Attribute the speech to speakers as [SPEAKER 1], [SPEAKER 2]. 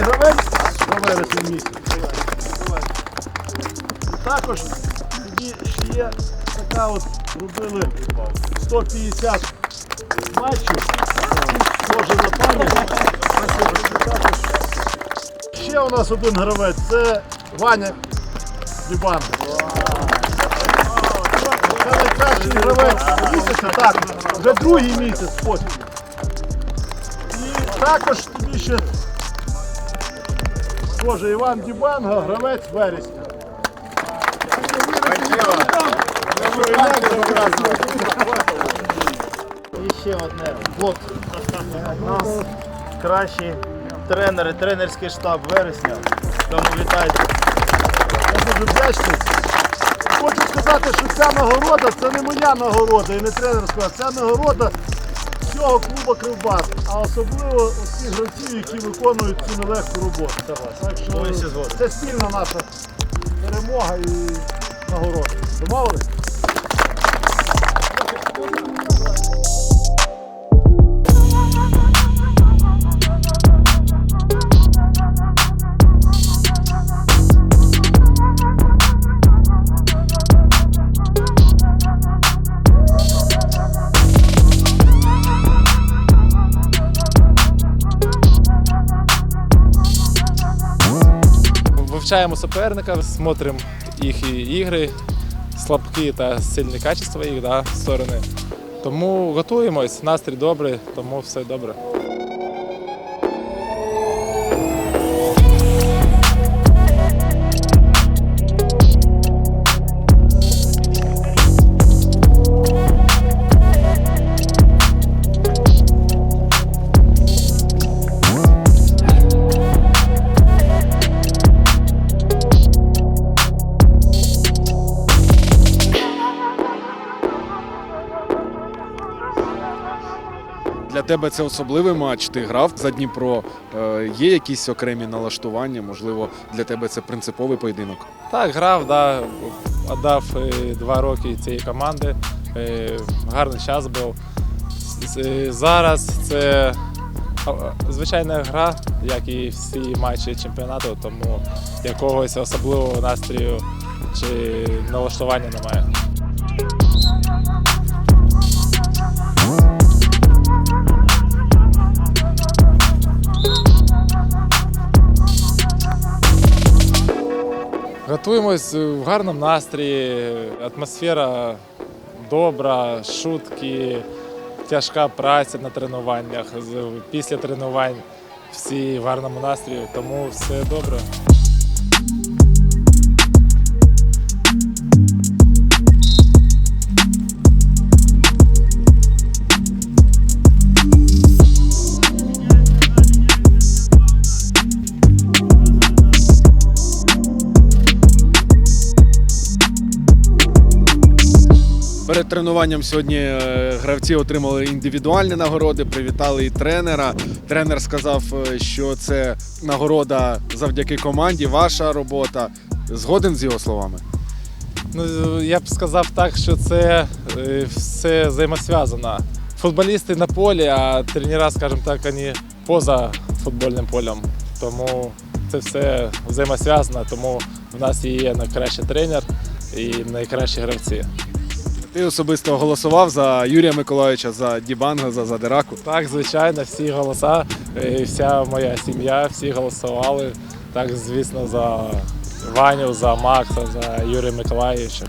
[SPEAKER 1] Сьогодні гравець на вересень місяць. Також тоді ще є така от робили 150 матчів. Може на пам'ять. Ще у нас один гравець це Ваня Дібан. Це найкращий гравець місяця, так, вже другий місяць поспіль. І також тоді ще теж Іван Дібанга, гравець вересня.
[SPEAKER 2] І ще одне. От у нас кращі тренери, тренерський штаб вересня. Тому вітайте.
[SPEAKER 1] Я дуже вдячний. Хочу сказати, що ця нагорода це не моя нагорода і не тренерська, це нагорода всього клубу Кривбас, а особливо тих гравців, які виконують цю нелегку роботу. Так що
[SPEAKER 2] Повністю згоден.
[SPEAKER 1] це спільна наша перемога і нагорода. Домовились?
[SPEAKER 3] Вивчаємо суперника, смотримо їх ігри, слабкі та сильні качества їх да, сторони. Тому готуємось, настрій добрий, тому все добре.
[SPEAKER 4] Для тебе це особливий матч. Ти грав за Дніпро. Е, Є якісь окремі налаштування? Можливо, для тебе це принциповий поєдинок.
[SPEAKER 3] Так, грав, да, віддав е, два роки цієї команди. е, Гарний час був. Зараз це звичайна гра, як і всі матчі чемпіонату, тому якогось особливого настрою чи налаштування немає. Готуємось в гарному настрої, атмосфера добра, шутки, тяжка праця на тренуваннях. Після тренувань всі в гарному настрої, тому все добре.
[SPEAKER 4] Перед тренуванням сьогодні е, гравці отримали індивідуальні нагороди, привітали і тренера. Тренер сказав, е, що це нагорода завдяки команді, ваша робота. Згоден з його словами.
[SPEAKER 3] Ну, я б сказав так, що це е, все взаємосв'язано. Футболісти на полі, а тренера, скажімо так, вони поза футбольним полем. Тому це все взаємосв'язано, тому в нас є найкращий тренер і найкращі гравці.
[SPEAKER 4] Ти особисто голосував за Юрія Миколаївича, за Дібанга, за Задираку.
[SPEAKER 3] Так, звичайно, всі голоса, і вся моя сім'я, всі голосували. Так, звісно, за Ваню, за Макса, за Юрія Миколаївича.